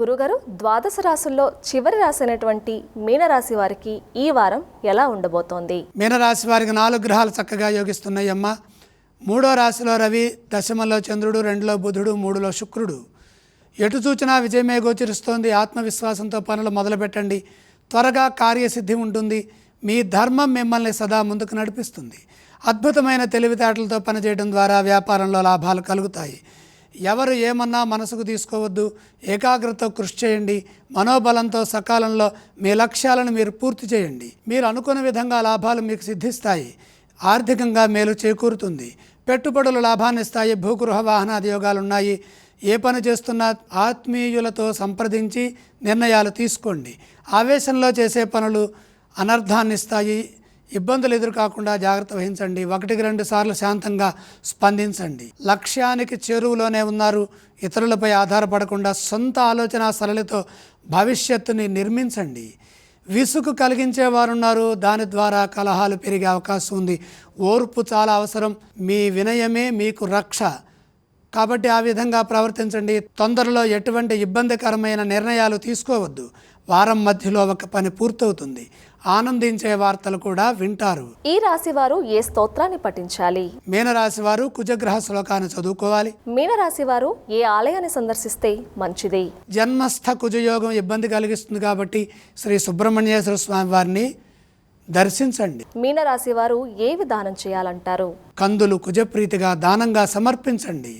గురుగారు ద్వాదశ రాశుల్లో చివరి రాశి అయినటువంటి మీనరాశి వారికి ఈ వారం ఎలా ఉండబోతోంది? మీనరాశి వారికి నాలుగు గ్రహాలు చక్కగా యోగిస్తున్నాయి అమ్మ మూడో రాశిలో రవి దశమంలో చంద్రుడు రెండులో బుధుడు మూడులో శుక్రుడు. ఎటు చూచినా విజయమే గోచరిస్తోంది. ఆత్మవిశ్వాసంతో పనులు మొదలుపెట్టండి. త్వరగా కార్యసిద్ధి ఉంటుంది. మీ ధర్మం మిమ్మల్ని సదా ముందుకు నడిపిస్తుంది. అద్భుతమైన తెలివితేటలతో పనిచేయడం ద్వారా వ్యాపారంలో లాభాలు కలుగుతాయి. ఎవరు ఏమన్నా మనసుకు తీసుకోవద్దు ఏకాగ్రతతో కృషి చేయండి మనోబలంతో సకాలంలో మీ లక్ష్యాలను మీరు పూర్తి చేయండి. మీరు అనుకున్న విధంగా లాభాలు మీకు సిద్ధిస్తాయి. ఆర్థికంగా మేలు చేకూరుతుంది. పెట్టుబడులు లాభాన్ని ఇస్తాయి. భూగృహ వాహనాది యోగాలు ఉన్నాయి ఏ పని చేస్తున్నా ఆత్మీయులతో సంప్రదించి నిర్ణయాలు తీసుకోండి. ఆవేశంలో చేసే పనులు అనర్థాన్నిస్తాయి. ఇబ్బందులు ఎదురుకాకుండా జాగ్రత్త వహించండి. ఒకటికి రెండు సార్లు శాంతంగా స్పందించండి. లక్ష్యానికి చేరువలోనే ఉన్నారు. ఇతరులపై ఆధారపడకుండా సొంత ఆలోచన సరళితో భవిష్యత్తుని నిర్మించండి. విసుగు కలిగించే వారున్నారు దాని ద్వారా కలహాలు పెరిగే అవకాశం ఉంది. ఓర్పు చాలా అవసరం. మీ వినయమే మీకు రక్ష. కాబట్టి ఆ విధంగా ప్రవర్తించండి. తొందరలో ఎటువంటి ఇబ్బందికరమైన నిర్ణయాలు తీసుకోవద్దు. వారం మధ్యలో ఒక పని పూర్తవుతుంది. ఆనందించే వార్తలు కూడా వింటారు. ఈ రాశి వారు ఏ స్తోత్రాన్ని పఠించాలి? మీనరాశి వారు కుజగ్రహ శ్లోకాన్ని చదువుకోవాలి. మీనరాశి వారు ఏ ఆలయాన్ని సందర్శిస్తే మంచిది? జన్మస్థ కుజయోగం ఇబ్బంది కలిగిస్తుంది కాబట్టి శ్రీ సుబ్రహ్మణ్యేశ్వర స్వామి వారిని దర్శించండి. మీనరాశి వారు ఏ విధానం చేయాలంటారు? కందులు కుజప్రీతిగా దానంగా సమర్పించండి.